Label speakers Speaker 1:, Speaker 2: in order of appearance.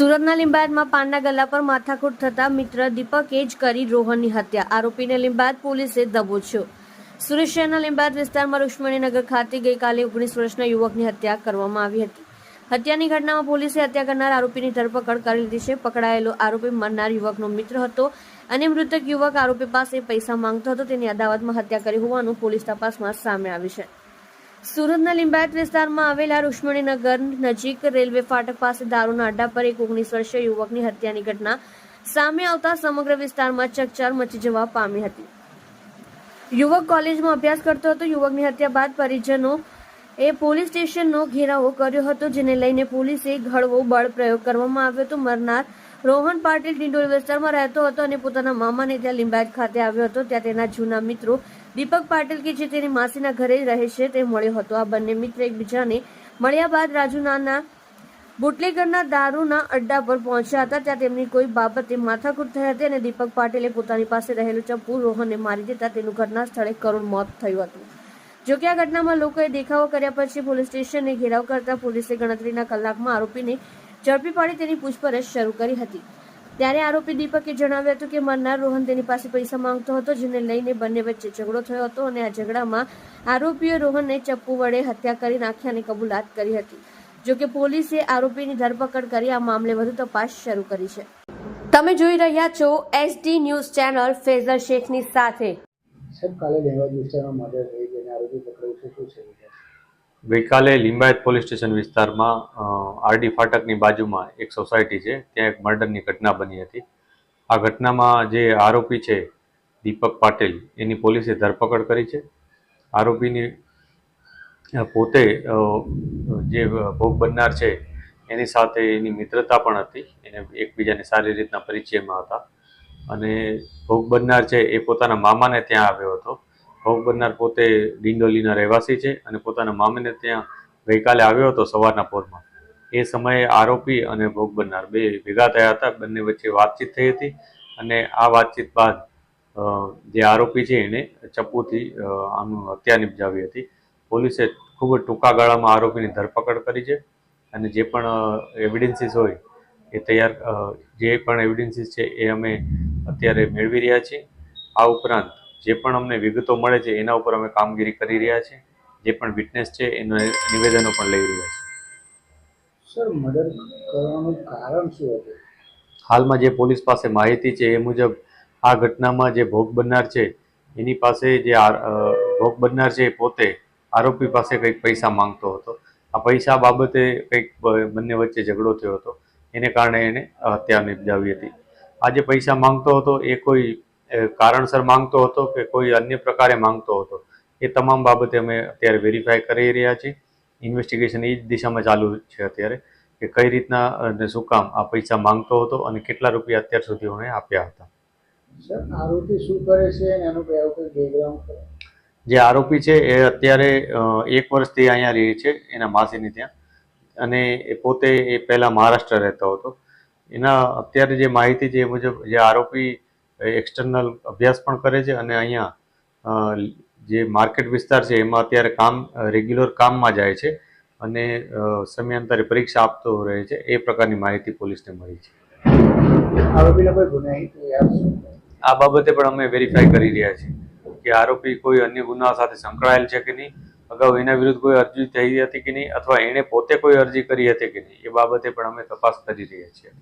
Speaker 1: સુરતના લીંબાદમાં પાનના ગલ્લા પર માથાકૂટ થતા મિત્ર દીપકે જ કરી રોહનની હત્યા. આરોપીને લીંબાદ પોલીસે દબોચ્યો. સુરત શહેરના લીંબાદ વિસ્તારમાં રૂક્ષ્મણીનગર ખાતે ગઈકાલે ઓગણીસ વર્ષના યુવકની હત્યા કરવામાં આવી હતી. હત્યાની ઘટનામાં પોલીસે હત્યા કરનાર આરોપીની ધરપકડ કરી લીધી છે. પકડાયેલો આરોપી મરનાર યુવકનો મિત્ર હતો અને મૃતક યુવક આરોપી પાસે પૈસા માંગતો હતો. તેની અદાવતમાં હત્યા કરી હોવાનું પોલીસ તપાસમાં સામે આવ્યું છે. સુરતના લીંબાયત વિસ્તારમાં આવેલા રૂક્ષ્મણીનગર નજીક રેલવે ફાટક પાસે દારૂના અડ્ડા પર એક ઓગણીસ વર્ષીય યુવકની હત્યાની ઘટના સામે આવતા સમગ્ર વિસ્તારમાં ચકચાર મચી જવા પામી હતી. યુવક કોલેજમાં અભ્યાસ કરતો હતો. યુવકની હત્યા બાદ પરિજનો એ પોલીસ સ્ટેશનનો ઘેરાવો કર્યો હતો, જેને લઈને પોલીસે ઘડવો બળ પ્રયોગ કરવામાં આવ્યો હતો. મરનાર રોહન પાટીલ ડિંડોલી વિસ્તારમાં રહેતો હતો અને પોતાના મામાને ત્યાં લિંબાયત ખાતે આવ્યો હતો. ત્યાં તેના જૂના મિત્રો દીપક પાટીલ કે જે તેની માસીના ઘરે રહે છે, તે મળ્યો હતો. આ બંને મિત્ર એકબીજાને મળ્યા બાદ રાજુનાના બુટલેગરના દારૂના અડ્ડા પર પહોંચ્યા હતા. ત્યાં તેમની કોઈ બાબતે માથાકૂટ થઈ હતી અને દીપક પાટીલે પોતાની પાસે રહેલું ચપ્પુ રોહનને મારી દેતા તેનું ઘટના સ્થળે કરુણ મોત થયું હતું. જોકે આ ઘટનામાં લોકોએ દેખાવો કર્યા પછી પોલીસ સ્ટેશને ઘેરાવ કરતા પોલીસે ગણતરીના કલાકમાં આરોપીને ઝડપી પાડી તેની પૂછપરછ શરૂ કરી હતી. ત્યારે આરોપી દીપકે જણાવ્યું હતું કે મરનાર રોહન તેની પાસે પૈસા માંગતો હતો, જેને લઈને બંને વચ્ચે ઝઘડો થયો હતો અને આ ઝઘડામાં આરોપીએ રોહનને ચપ્પુ વડે હત્યા કરી નાખ્યાની કબૂલાત કરી હતી. જોકે પોલીસે આરોપીની ધરપકડ કરી, આ મામલે વધુ તપાસ શરૂ કરી છે. તમે જોઈ રહ્યા છો એસડી ન્યૂઝ ચેનલ, ફેઝર શેખની સાથે.
Speaker 2: સાહેબ કાલે લેવાજ વિસ્તારમાં મર્ડર થઈ જેને આરોપી પકડાયું છે, શું છે?
Speaker 3: ગઈકાલે લિંબાયત પોલીસ સ્ટેશન વિસ્તારમાં આરડી ફાટકની બાજુમાં એક સોસાયટી છે, ત્યાં એક મર્ડરની ઘટના બની હતી. આ ઘટનામાં જે આરોપી છે દીપક પાટીલ, એની પોલીસે ધરપકડ કરી છે. આરોપીની પોતે જે ભોગ બનનાર છે, એની સાથે એની મિત્રતા પણ હતી. એને એકબીજાને સારી રીતના પરિચયમાં હતા. અને ભોગ બનનાર છે એ પોતાના મામાને ત્યાં આવ્યો હતો. ભોગ બનનાર પોતે ડિંડોલીના રહેવાસી છે અને પોતાના મામાને ત્યાં ગઈકાલે આવ્યો હતો સવારના પોરમાં. એ સમયે આરોપી અને ભોગ બનનાર બે ભેગા થયા હતા. બંને વચ્ચે વાતચીત થઈ હતી અને આ વાતચીત બાદ જે આરોપી છે એને ચપ્પુથી આનું હત્યા નિપજાવી હતી. પોલીસે ખૂબ ટૂંકા ગાળામાં આરોપીની ધરપકડ કરી છે અને જે પણ એવિડન્સીસ હોય એ તૈયાર જે પણ એવિડન્સીસ છે એ અમે અત્યારે મેળવી રહ્યા છીએ. આ ઉપરાંત જે પણ અમને વિગતો મળે છે એના ઉપર અમે કામગીરી કરી રહ્યા છીએ. જે પણ વિટનેસ છે એના નિવેદનો પણ લઈ રહ્યા છીએ.
Speaker 2: સર મર્ડર કરવાનું કારણ શું હતું?
Speaker 3: હાલમાં જે પોલીસ પાસે માહિતી છે એ મુજબ આ ઘટનામાં જે ભોગ બનનાર છે એની પાસે જે ભોગ બનનાર છે એ પોતે આરોપી પાસે કંઈક પૈસા માંગતો હતો. આ પૈસા બાબતે કંઈક બંને વચ્ચે ઝઘડો થયો હતો. એને કારણે એને હત્યા નિપજાવી હતી. આ જે પૈસા માંગતો હતો એ કોઈ કારણસર માંગતો હતો કે કોઈ અન્ય પ્રકારે માંગતો હતો? એ તમામ બાબતે અમે અત્યારે વેરીફાઈ કરી રહ્યા છીએ. ઇન્વેસ્ટિગેશન એ જ દિશામાં ચાલુ છે અત્યારે કે કઈ રીતના અને શું કામ આ પૈસા માંગતો હતો અને કેટલા રૂપિયા અત્યાર સુધી એને આપ્યા હતા.
Speaker 2: સર આરોપી શું કરે છે એનું?
Speaker 3: જે આરોપી છે એ અત્યારે એક વર્ષથી અહીંયા રહે છે એના માસીની ત્યાં. અને એ પોતે એ પહેલાં મહારાષ્ટ્ર રહેતો હતો. એના અત્યારે જે માહિતી છે એ મુજબ જે આરોપી એક્સટર્નલ અભ્યાસ પણ કરે છે અને અહીંયા જે માર્કેટ વિસ્તાર છે એમાં અત્યારે કામ રેગ્યુલર કામમાં જાય છે અને સમયાંતરે પરીક્ષા આપતો રહે છે. એ પ્રકારની માહિતી પોલીસને મળી છે? આ બાબતે પણ અમે વેરીફાઈ કરી રહ્યા છીએ કે આરોપી કોઈ અન્ય ગુના સાથે સંકળાયેલ છે કે નહીં અગાઉ એના વિરુદ્ધ કોઈ અરજી થઈ હતી કે નહીં અથવા એણે પોતે કોઈ અરજી કરી હતી કે નહીં એ બાબતે પણ અમે તપાસ કરી રહ્યા છીએ.